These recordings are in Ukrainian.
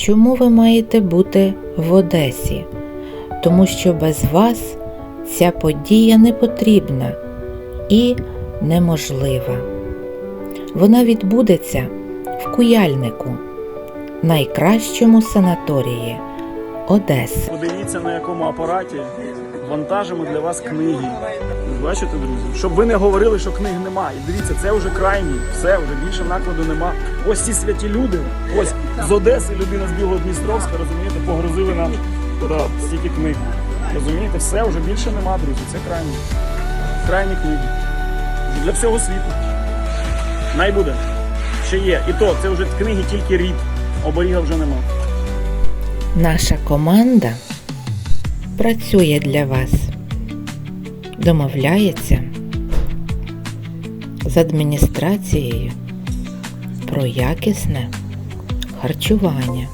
Чому ви маєте бути в Одесі? Тому що без вас ця подія не потрібна і неможлива. Вона відбудеться в Куяльнику, найкращому санаторії Одеси. Подивіться на якому апараті вантажимо для вас книги. Бачите, друзі? Щоб ви не говорили, що книг немає. І дивіться, це вже крайній, все, вже більше накладу нема. Ось ці святі люди, ось з Одеси людина з Білого Дністровська, розумієте, погрузили нам да, стільки книг. Розумієте, все, вже більше нема, друзі. Це крайні. Крайні книги. Для всього світу. Най буде. Ще є. І то, це вже книги тільки рід. Оберіга вже нема. Наша команда працює для вас, домовляється з адміністрацією про якісне харчування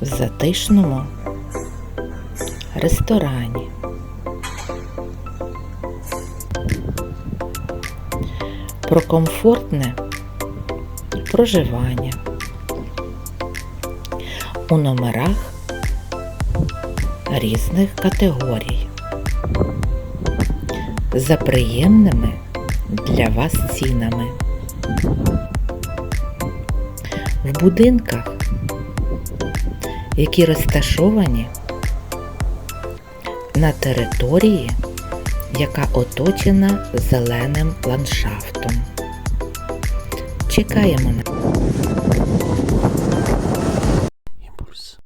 в затишному ресторані. Про комфортне проживання у номерах різних категорій за приємними для вас цінами. В будинках, які розташовані на території, яка оточена зеленим ландшафтом. Чекаємо на